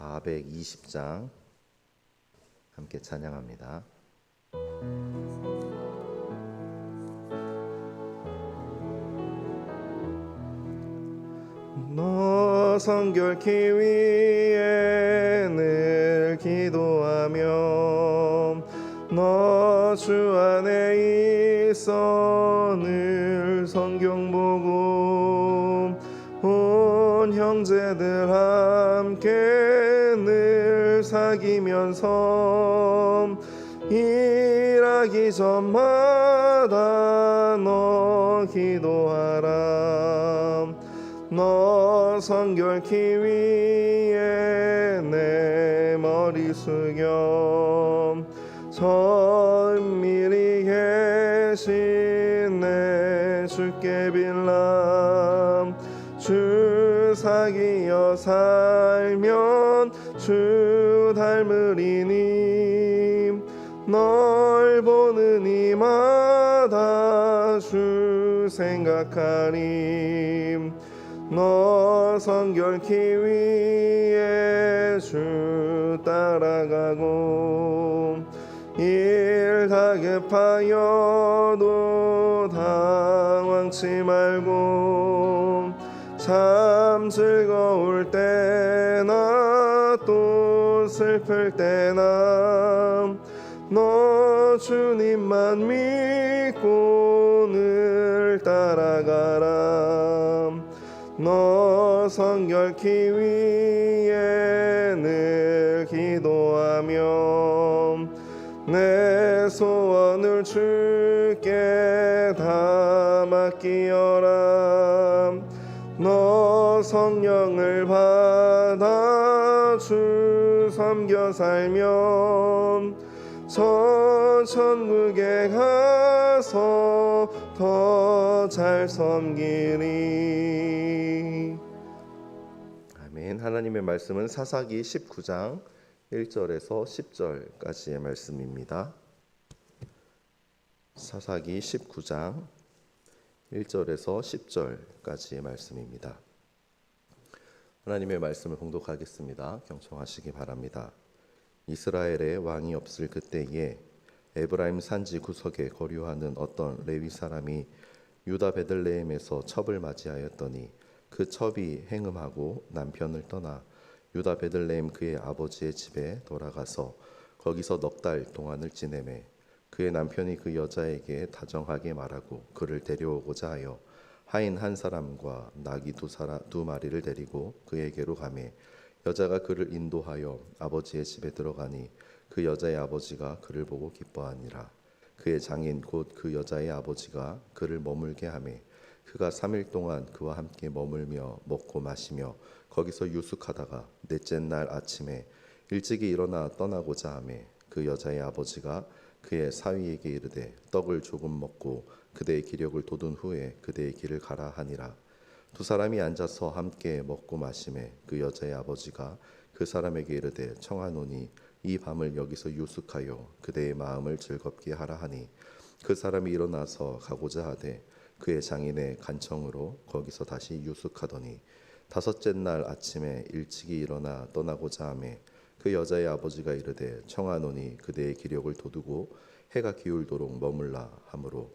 420장 함께 찬양합니다. 너 성결케 위에 늘 기도하며 너 주 안에 있어 늘 성경 보고 온 형제들 함 사귀면서 일하기 전마다 너 기도하라. 너 성결케 위에 내 머리 숙여. 천밀히 계신 내 주께 빌라 주 사귀어 살면 주 닮으리니 널 보는 이마다 주 생각하리. 너 성결케 위에 주 따라가고 일 다급하여도 당황치 말고 참 즐거울 때 슬플 때나 너 주님만 믿고 늘 따라가라. 너 성결케 위에 늘 기도하며 내 소원을 주께 다 맡기어라. 너 성령을 주 섬겨 살면 저 천국에 가서 더 잘 섬기리 아멘. 하나님의 말씀은 사사기 19장 1절에서 10절까지의 말씀입니다. 사사기 19장 1절에서 10절까지의 말씀입니다 하나님의 말씀을 봉독하겠습니다. 경청하시기 바랍니다. 이스라엘에 왕이 없을 그때에 에브라임 산지 구석에 거류하는 어떤 레위 사람이 유다 베들레헴에서 첩을 맞이하였더니 그 첩이 행음하고 남편을 떠나 유다 베들레헴 그의 아버지의 집에 돌아가서 거기서 넉 달 동안을 지내매 그의 남편이 그 여자에게 다정하게 말하고 그를 데려오고자 하여 하인 한 사람과 나귀 두, 사람, 두 마리를 데리고 그에게로 가매 여자가 그를 인도하여 아버지의 집에 들어가니 그 여자의 아버지가 그를 보고 기뻐하니라. 그의 장인 곧 그 여자의 아버지가 그를 머물게 하매 그가 삼일 동안 그와 함께 머물며 먹고 마시며 거기서 유숙하다가 넷째 날 아침에 일찍이 일어나 떠나고자 하매 그 여자의 아버지가 그의 사위에게 이르되 떡을 조금 먹고 그대의 기력을 돋운 후에 그대의 길을 가라 하니라. 두 사람이 앉아서 함께 먹고 마심에 그 여자의 아버지가 그 사람에게 이르되 청하노니 이 밤을 여기서 유숙하여 그대의 마음을 즐겁게 하라 하니. 그 사람이 일어나서 가고자 하되 그의 장인의 간청으로 거기서 다시 유숙하더니 다섯째 날 아침에 일찍이 일어나 떠나고자 하매 그 여자의 아버지가 이르되 청하노니 그대의 기력을 돋우고 해가 기울도록 머물라 하므로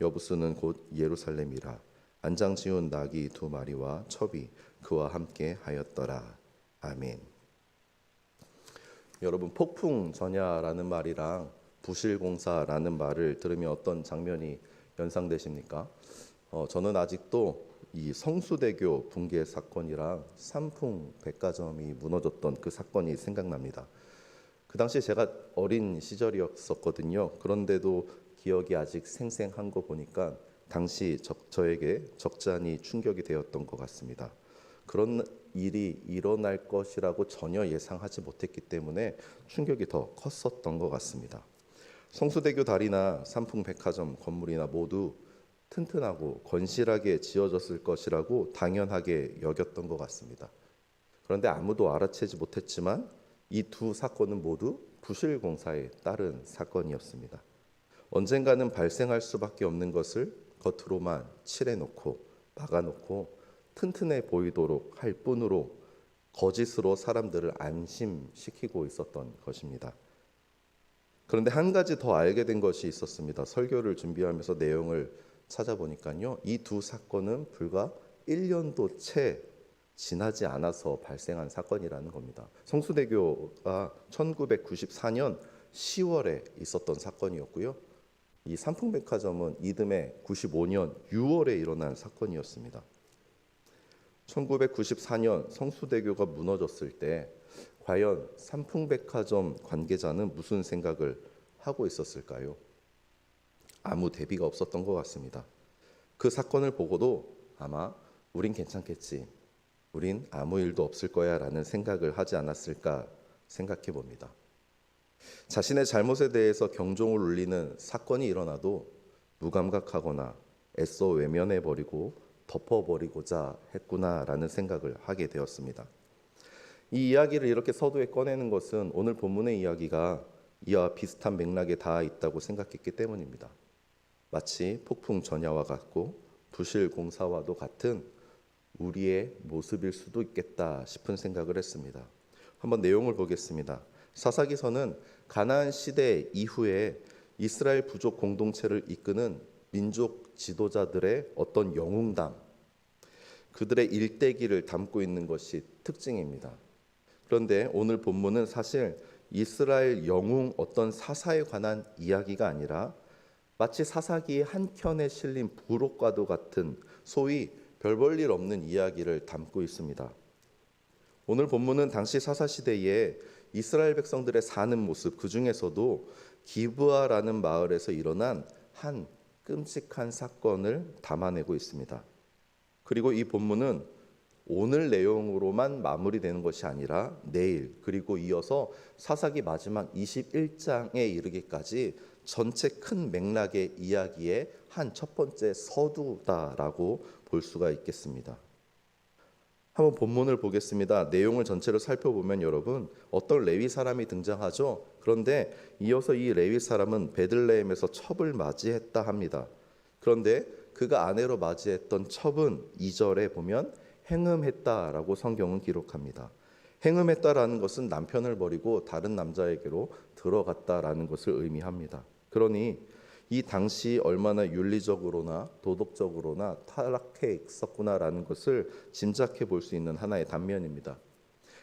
여부수는 곧 예루살렘이라 안장 지운 낙이 두 마리와 첩이 그와 함께 하였더라 아멘. 여러분 폭풍 전야라는 말이랑 부실공사라는 말을 들으면 어떤 장면이 연상되십니까? 어, 저는 아직도 이 성수대교 붕괴 사건이랑 삼풍 백화점이 무너졌던 그 사건이 생각납니다. 그 당시 제가 어린 시절이었었거든요. 그런데도 기억이 아직 생생한 거 보니까 당시 저, 저에게 적잖이 충격이 되었던 것 같습니다. 그런 일이 일어날 것이라고 전혀 예상하지 못했기 때문에 충격이 더 컸었던 것 같습니다. 성수대교 다리나 삼풍백화점 건물이나 모두 튼튼하고 건실하게 지어졌을 것이라고 당연하게 여겼던 것 같습니다. 그런데 아무도 알아채지 못했지만 이 두 사건은 모두 부실공사에 따른 사건이었습니다. 언젠가는 발생할 수밖에 없는 것을 겉으로만 칠해놓고 막아놓고 튼튼해 보이도록 할 뿐으로 거짓으로 사람들을 안심시키고 있었던 것입니다. 그런데 한 가지 더 알게 된 것이 있었습니다. 설교를 준비하면서 내용을 찾아보니까요. 이 두 사건은 불과 1년도 채 지나지 않아서 발생한 사건이라는 겁니다. 성수대교가 1994년 10월에 있었던 사건이었고요. 이 삼풍백화점은 이듬해 95년 6월에 일어난 사건이었습니다. 1994년 성수대교가 무너졌을 때 과연 삼풍백화점 관계자는 무슨 생각을 하고 있었을까요? 아무 대비가 없었던 것 같습니다. 그 사건을 보고도 아마 우린 괜찮겠지. 우린 아무 일도 없을 거야 라는 생각을 하지 않았을까 생각해 봅니다. 자신의 잘못에 대해서 경종을 울리는 사건이 일어나도 무감각하거나 애써 외면해 버리고 덮어 버리고자 했구나라는 생각을 하게 되었습니다. 이 이야기를 이렇게 서두에 꺼내는 것은 오늘 본문의 이야기가 이와 비슷한 맥락에 닿아 있다고 생각했기 때문입니다. 마치 폭풍 전야와 같고 부실 공사와도 같은 우리의 모습일 수도 있겠다 싶은 생각을 했습니다. 한번 내용을 보겠습니다. 사사기서는 가나안 시대 이후에 이스라엘 부족 공동체를 이끄는 민족 지도자들의 어떤 영웅담, 그들의 일대기를 담고 있는 것이 특징입니다. 그런데 오늘 본문은 사실 이스라엘 영웅 어떤 사사에 관한 이야기가 아니라 마치 사사기의 한 켠에 실린 부록과도 같은 소위 별 볼 일 없는 이야기를 담고 있습니다. 오늘 본문은 당시 사사 시대에 이스라엘 백성들의 사는 모습 그 중에서도 기브아라는 마을에서 일어난 한 끔찍한 사건을 담아내고 있습니다. 그리고 이 본문은 오늘 내용으로만 마무리되는 것이 아니라 내일 그리고 이어서 사사기 마지막 21장에 이르기까지 전체 큰 맥락의 이야기의 한 첫 번째 서두다라고 볼 수가 있겠습니다. 한번 본문을 보겠습니다. 내용을 전체로 살펴보면 여러분 어떤 레위 사람이 등장하죠. 그런데 이어서 이 레위 사람은 베들레헴에서 첩을 맞이했다 합니다. 그런데 그가 아내로 맞이했던 첩은 2절에 보면 행음했다라고 성경은 기록합니다. 행음했다라는 것은 남편을 버리고 다른 남자에게로 들어갔다라는 것을 의미합니다. 그러니 이 당시 얼마나 윤리적으로나 도덕적으로나 타락해 있었구나라는 것을 짐작해 볼 수 있는 하나의 단면입니다.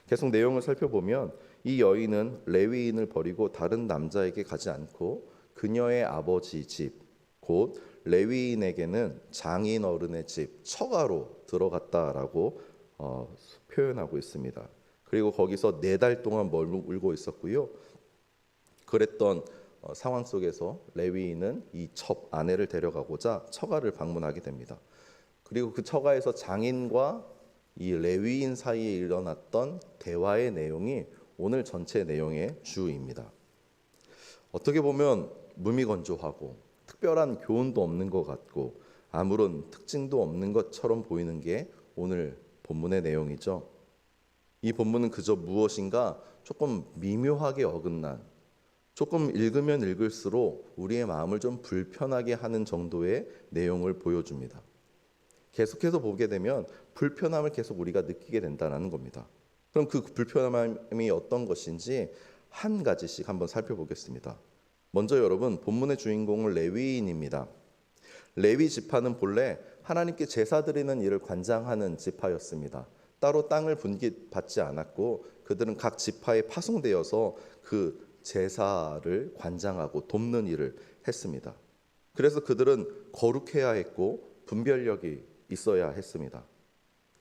계속 내용을 살펴보면 이 여인은 레위인을 버리고 다른 남자에게 가지 않고 그녀의 아버지 집, 곧 레위인에게는 장인 어른의 집, 처가로 들어갔다라고 어, 표현하고 있습니다. 그리고 거기서 네 달 동안 머물고 있었고요. 그랬던 어, 상황 속에서 레위인은 이 첩 아내를 데려가고자 처가를 방문하게 됩니다. 그리고 그 처가에서 장인과 이 레위인 사이에 일어났던 대화의 내용이 오늘 전체 내용의 주입니다. 어떻게 보면 무미건조하고 특별한 교훈도 없는 것 같고 아무런 특징도 없는 것처럼 보이는 게 오늘 본문의 내용이죠. 이 본문은 그저 무엇인가 조금 미묘하게 어긋난 조금 읽으면 읽을수록 우리의 마음을 좀 불편하게 하는 정도의 내용을 보여줍니다. 계속해서 보게 되면 불편함을 계속 우리가 느끼게 된다는 겁니다. 그럼 그 불편함이 어떤 것인지 한 가지씩 한번 살펴보겠습니다. 먼저 여러분 본문의 주인공은 레위인입니다. 레위 지파는 본래 하나님께 제사 드리는 일을 관장하는 지파였습니다. 따로 땅을 분깃받지 않았고 그들은 각 지파에 파송되어서 그 제사를 관장하고 돕는 일을 했습니다. 그래서 그들은 거룩해야 했고 분별력이 있어야 했습니다.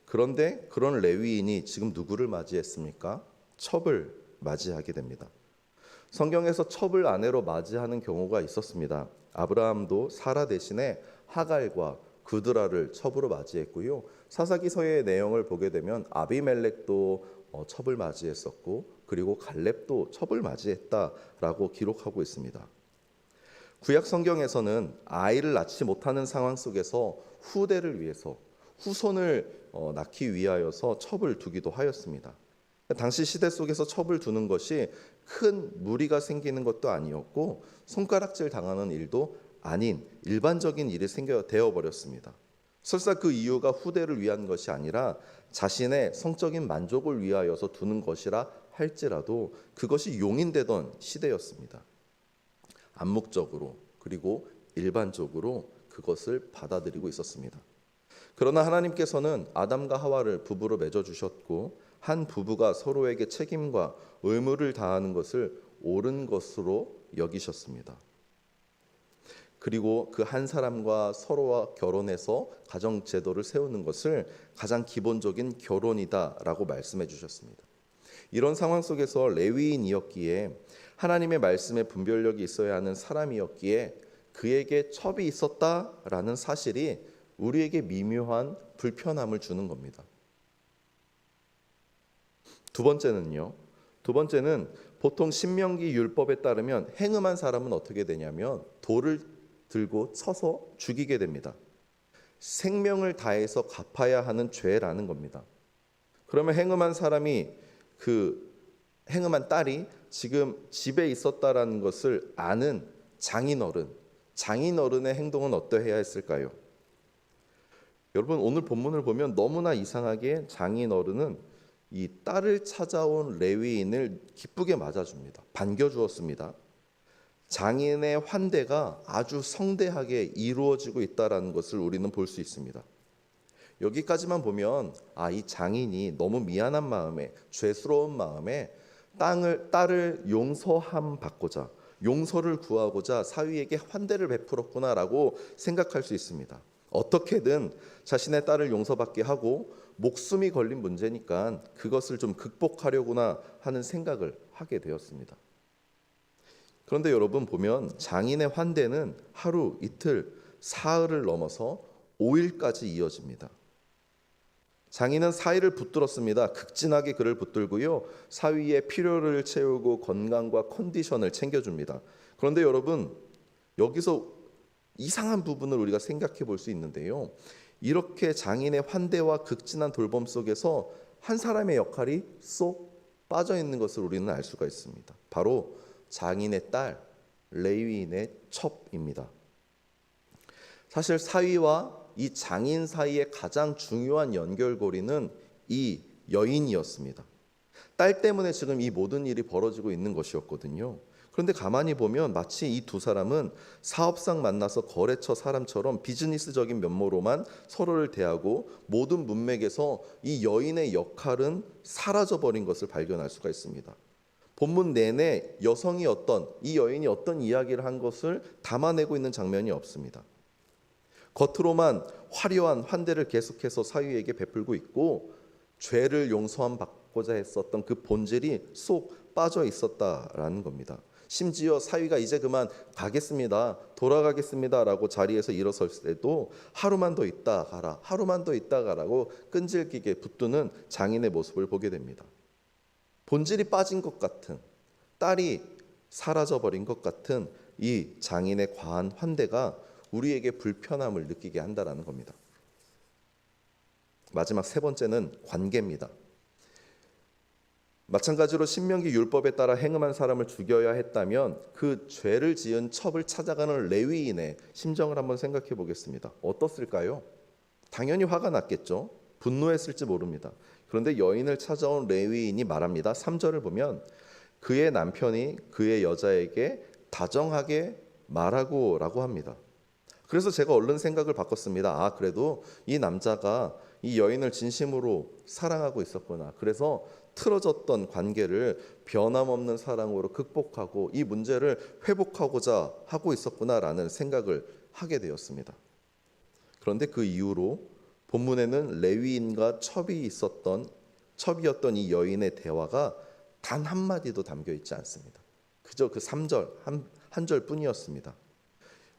그런데 그런 레위인이 지금 누구를 맞이했습니까? 첩을 맞이하게 됩니다. 성경에서 첩을 아내로 맞이하는 경우가 있었습니다. 아브라함도 사라 대신에 하갈과 구드라를 첩으로 맞이했고요. 사사기서의 내용을 보게 되면 아비멜렉도 어, 첩을 맞이했었고 그리고 갈렙도 첩을 맞이했다라고 기록하고 있습니다. 구약 성경에서는 아이를 낳지 못하는 상황 속에서 후대를 위해서 후손을 어, 낳기 위하여서 첩을 두기도 하였습니다. 당시 시대 속에서 첩을 두는 것이 큰 무리가 생기는 것도 아니었고 손가락질 당하는 일도 아닌 일반적인 일이 생겨 되어 버렸습니다. 설사 그 이유가 후대를 위한 것이 아니라 자신의 성적인 만족을 위하여서 두는 것이라 할지라도 그것이 용인되던 시대였습니다. 암묵적으로 그리고 일반적으로 그것을 받아들이고 있었습니다. 그러나 하나님께서는 아담과 하와를 부부로 맺어 주셨고 한 부부가 서로에게 책임과 의무를 다하는 것을 옳은 것으로 여기셨습니다. 그리고 그 한 사람과 서로와 결혼해서 가정 제도를 세우는 것을 가장 기본적인 결혼이다라고 말씀해 주셨습니다. 이런 상황 속에서 레위인이었기에 하나님의 말씀에 분별력이 있어야 하는 사람이었기에 그에게 첩이 있었다라는 사실이 우리에게 미묘한 불편함을 주는 겁니다. 두 번째는요. 두 번째는 보통 신명기 율법에 따르면 행음한 사람은 어떻게 되냐면 돌을 들고 쳐서 죽이게 됩니다. 생명을 다해서 갚아야 하는 죄라는 겁니다. 그러면 행음한 사람이 그 행음한 딸이 지금 집에 있었다라는 것을 아는 장인어른, 장인어른의 행동은 어떠해야 했을까요? 여러분 오늘 본문을 보면 너무나 이상하게 장인어른은 이 딸을 찾아온 레위인을 기쁘게 맞아줍니다. 반겨주었습니다. 장인의 환대가 아주 성대하게 이루어지고 있다라는 것을 우리는 볼 수 있습니다. 여기까지만 보면 아 이 장인이 너무 미안한 마음에 죄스러운 마음에 땅을 딸을 용서함 받고자 용서를 구하고자 사위에게 환대를 베풀었구나라고 생각할 수 있습니다. 어떻게든 자신의 딸을 용서받게 하고 목숨이 걸린 문제니까 그것을 좀 극복하려구나 하는 생각을 하게 되었습니다. 그런데 여러분 보면 장인의 환대는 하루 이틀 사흘을 넘어서 5일까지 이어집니다. 장인은 사위를 붙들었습니다. 극진하게 그를 붙들고요. 사위의 필요를 채우고 건강과 컨디션을 챙겨줍니다. 그런데 여러분 여기서 이상한 부분을 우리가 생각해 볼 수 있는데요. 이렇게 장인의 환대와 극진한 돌봄 속에서 한 사람의 역할이 쏙 빠져 있는 것을 우리는 알 수가 있습니다. 바로 장인의 딸 레위인의 첩입니다. 사실 사위와 이 장인 사이의 가장 중요한 연결고리는 이 여인이었습니다. 딸 때문에 지금 이 모든 일이 벌어지고 있는 것이었거든요. 그런데 가만히 보면 마치 이 두 사람은 사업상 만나서 거래처 사람처럼 비즈니스적인 면모로만 서로를 대하고 모든 문맥에서 이 여인의 역할은 사라져 버린 것을 발견할 수가 있습니다. 본문 내내 여성이 어떤 이 여인이 어떤 이야기를 한 것을 담아내고 있는 장면이 없습니다. 겉으로만 화려한 환대를 계속해서 사위에게 베풀고 있고 죄를 용서함 받고자 했었던 그 본질이 쏙 빠져 있었다라는 겁니다. 심지어 사위가 이제 그만 가겠습니다. 돌아가겠습니다라고 자리에서 일어설 때도 하루만 더 있다 가라. 하루만 더 있다 가라고 끈질기게 붙드는 장인의 모습을 보게 됩니다. 본질이 빠진 것 같은 딸이 사라져 버린 것 같은 이 장인의 과한 환대가 우리에게 불편함을 느끼게 한다라는 겁니다. 마지막 세 번째는 관계입니다. 마찬가지로 신명기 율법에 따라 행음한 사람을 죽여야 했다면 그 죄를 지은 첩을 찾아가는 레위인의 심정을 한번 생각해 보겠습니다. 어떻을까요? 당연히 화가 났겠죠. 분노했을지 모릅니다. 그런데 여인을 찾아온 레위인이 말합니다. 3절을 보면 그의 남편이 그의 여자에게 다정하게 말하고라고 합니다. 그래서 제가 얼른 생각을 바꿨습니다. 아, 그래도 이 남자가 이 여인을 진심으로 사랑하고 있었구나. 그래서 틀어졌던 관계를 변함없는 사랑으로 극복하고 이 문제를 회복하고자 하고 있었구나라는 생각을 하게 되었습니다. 그런데 그 이후로 본문에는 레위인과 첩이 있었던 첩이었던 이 여인의 대화가 단 한마디도 담겨 있지 않습니다. 그저 그 3절 한, 한 절뿐이었습니다.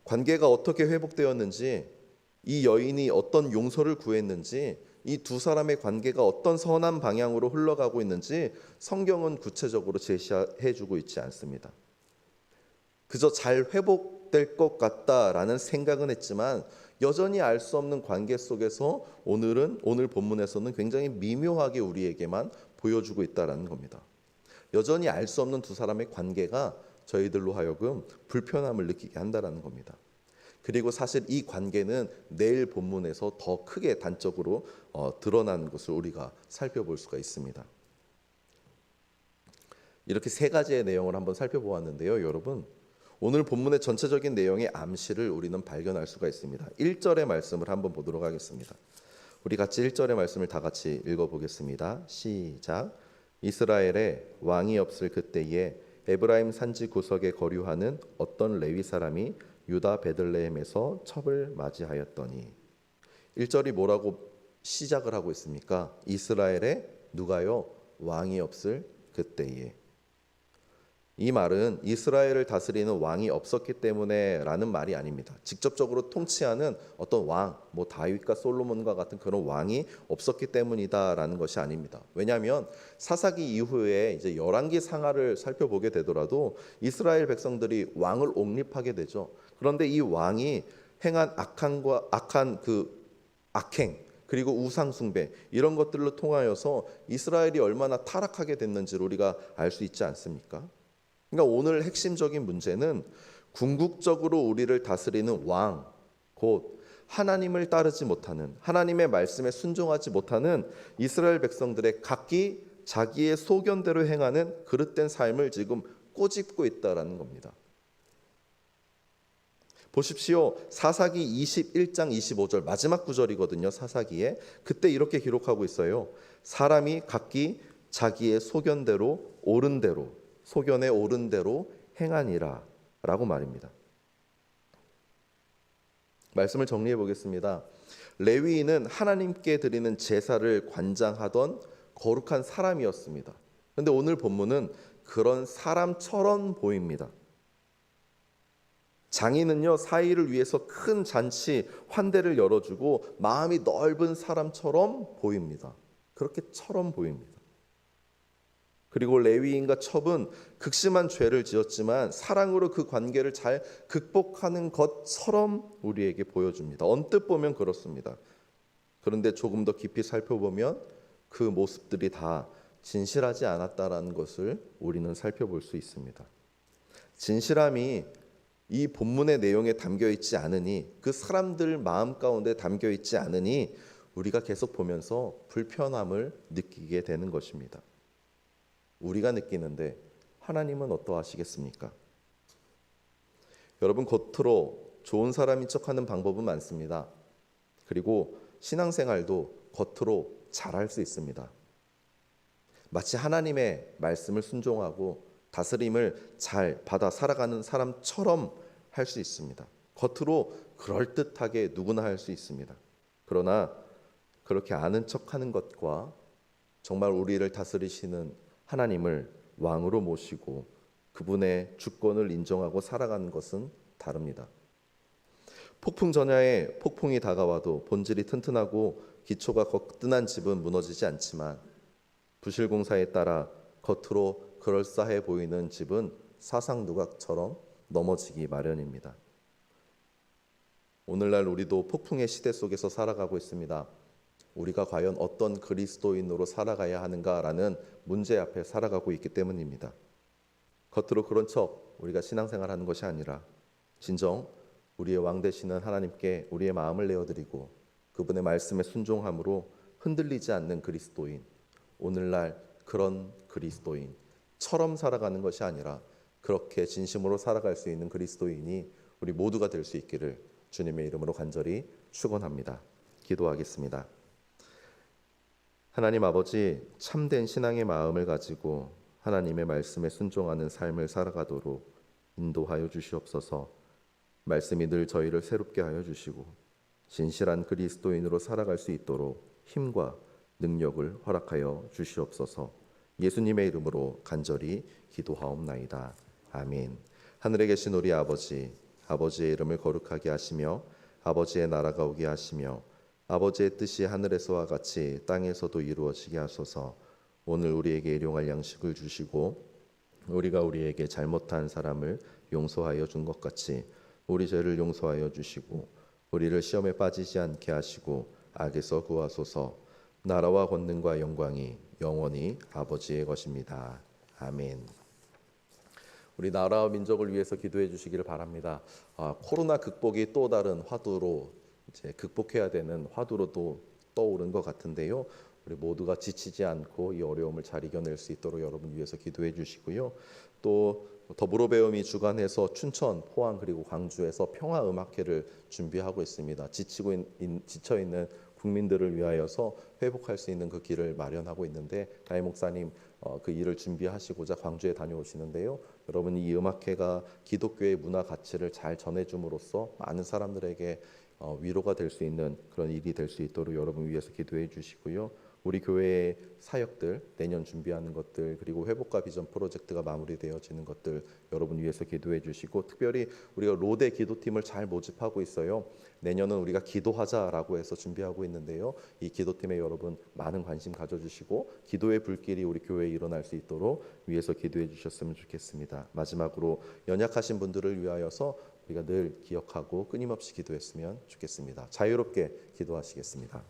관계가 어떻게 회복되었는지 이 여인이 어떤 용서를 구했는지 이 두 사람의 관계가 어떤 선한 방향으로 흘러가고 있는지 성경은 구체적으로 제시해 주고 있지 않습니다. 그저 잘 회복될 것 같다라는 생각은 했지만 여전히 알 수 없는 관계 속에서 오늘은 오늘 본문에서는 굉장히 미묘하게 우리에게만 보여주고 있다라는 겁니다. 여전히 알 수 없는 두 사람의 관계가 저희들로 하여금 불편함을 느끼게 한다라는 겁니다. 그리고 사실 이 관계는 내일 본문에서 더 크게 단적으로 어, 드러나는 것을 우리가 살펴볼 수가 있습니다. 이렇게 세 가지의 내용을 한번 살펴보았는데요, 여러분. 오늘 본문의 전체적인 내용의 암시를 우리는 발견할 수가 있습니다. 1절의 말씀을 한번 보도록 하겠습니다. 우리 같이 1절의 말씀을 다 같이 읽어 보겠습니다. 시작. 이스라엘에 왕이 없을 그때에 에브라임 산지 구석에 거류하는 어떤 레위 사람이 유다 베들레헴에서 첩을 맞이하였더니 1절이 뭐라고 시작을 하고 있습니까? 이스라엘에 누가요? 왕이 없을 그때에 이 말은 이스라엘을 다스리는 왕이 없었기 때문에라는 말이 아닙니다. 직접적으로 통치하는 어떤 왕, 뭐 다윗과 솔로몬과 같은 그런 왕이 없었기 때문이다라는 것이 아닙니다. 왜냐하면 사사기 이후에 이제 열왕기 상하를 살펴보게 되더라도 이스라엘 백성들이 왕을 옹립하게 되죠. 그런데 이 왕이 행한 악한과 악한 그 악행 그리고 우상 숭배 이런 것들로 통하여서 이스라엘이 얼마나 타락하게 됐는지를 우리가 알 수 있지 않습니까? 그러니까 오늘 핵심적인 문제는 궁극적으로 우리를 다스리는 왕, 곧 하나님을 따르지 못하는 하나님의 말씀에 순종하지 못하는 이스라엘 백성들의 각기 자기의 소견대로 행하는 그릇된 삶을 지금 꼬집고 있다라는 겁니다. 보십시오. 사사기 21장 25절 마지막 구절이거든요. 사사기에 그때 이렇게 기록하고 있어요. 사람이 각기 자기의 소견대로 옳은 대로 소견에 옳은 대로 행하니라라고 말입니다. 말씀을 정리해 보겠습니다. 레위인은 하나님께 드리는 제사를 관장하던 거룩한 사람이었습니다. 그런데 오늘 본문은 그런 사람처럼 보입니다. 장인은요 사이를 위해서 큰 잔치 환대를 열어주고 마음이 넓은 사람처럼 보입니다. 그렇게처럼 보입니다. 그리고 레위인과 첩은 극심한 죄를 지었지만 사랑으로 그 관계를 잘 극복하는 것처럼 우리에게 보여줍니다. 언뜻 보면 그렇습니다. 그런데 조금 더 깊이 살펴보면 그 모습들이 다 진실하지 않았다라는 것을 우리는 살펴볼 수 있습니다. 진실함이 이 본문의 내용에 담겨 있지 않으니 그 사람들 마음 가운데 담겨 있지 않으니 우리가 계속 보면서 불편함을 느끼게 되는 것입니다. 우리가 느끼는데 하나님은 어떠하시겠습니까? 여러분 겉으로 좋은 사람인 척하는 방법은 많습니다. 그리고 신앙생활도 겉으로 잘할 수 있습니다. 마치 하나님의 말씀을 순종하고 다스림을 잘 받아 살아가는 사람처럼 할 수 있습니다. 겉으로 그럴듯하게 누구나 할 수 있습니다. 그러나 그렇게 아는 척하는 것과 정말 우리를 다스리시는 하나님을 왕으로 모시고 그분의 주권을 인정하고 살아가는 것은 다릅니다. 폭풍 전야에 폭풍이 다가와도 본질이 튼튼하고 기초가 거뜬한 집은 무너지지 않지만 부실공사에 따라 겉으로 그럴싸해 보이는 집은 사상 누각처럼 넘어지기 마련입니다. 오늘날 우리도 폭풍의 시대 속에서 살아가고 있습니다. 우리가 과연 어떤 그리스도인으로 살아가야 하는가라는 문제 앞에 살아가고 있기 때문입니다. 겉으로 그런 척 우리가 신앙생활 하는 것이 아니라 진정 우리의 왕 되시는 하나님께 우리의 마음을 내어드리고 그분의 말씀에 순종함으로 흔들리지 않는 그리스도인 오늘날 그런 그리스도인처럼 살아가는 것이 아니라 그렇게 진심으로 살아갈 수 있는 그리스도인이 우리 모두가 될 수 있기를 주님의 이름으로 간절히 축원합니다. 기도하겠습니다. 하나님 아버지 참된 신앙의 마음을 가지고 하나님의 말씀에 순종하는 삶을 살아가도록 인도하여 주시옵소서. 말씀이 늘 저희를 새롭게 하여 주시고 진실한 그리스도인으로 살아갈 수 있도록 힘과 능력을 허락하여 주시옵소서. 예수님의 이름으로 간절히 기도하옵나이다. 아멘. 하늘에 계신 우리 아버지, 아버지의 이름을 거룩하게 하시며 아버지의 나라가 오게 하시며 아버지의 뜻이 하늘에서와 같이 땅에서도 이루어지게 하소서. 오늘 우리에게 일용할 양식을 주시고 우리가 우리에게 잘못한 사람을 용서하여 준 것 같이 우리 죄를 용서하여 주시고 우리를 시험에 빠지지 않게 하시고 악에서 구하소서. 나라와 권능과 영광이 영원히 아버지의 것입니다. 아멘. 우리 나라와 민족을 위해서 기도해 주시기를 바랍니다. 아, 코로나 극복이 또 다른 화두로 이제 극복해야 되는 화두로 또 떠오른 것 같은데요. 우리 모두가 지치지 않고 이 어려움을 잘 이겨낼 수 있도록 여러분 위해서 기도해 주시고요. 또 더불어 배움이 주관해서 춘천, 포항 그리고 광주에서 평화 음악회를 준비하고 있습니다. 지치고 있, 지쳐 있는 국민들을 위하여서 회복할 수 있는 그 길을 마련하고 있는데 다임 목사님 어, 그 일을 준비하시고자 광주에 다녀오시는데요. 여러분 이 음악회가 기독교의 문화 가치를 잘 전해줌으로써 많은 사람들에게 어, 위로가 될 수 있는 그런 일이 될 수 있도록 여러분 위해서 기도해 주시고요. 우리 교회의 사역들 내년 준비하는 것들 그리고 회복과 비전 프로젝트가 마무리되어지는 것들 여러분 위해서 기도해 주시고 특별히 우리가 로대 기도팀을 잘 모집하고 있어요. 내년은 우리가 기도하자라고 해서 준비하고 있는데요. 이 기도팀에 여러분 많은 관심 가져주시고 기도의 불길이 우리 교회에 일어날 수 있도록 위해서 기도해 주셨으면 좋겠습니다. 마지막으로 연약하신 분들을 위하여서 우리가 늘 기억하고 끊임없이 기도했으면 좋겠습니다. 자유롭게 기도하시겠습니다.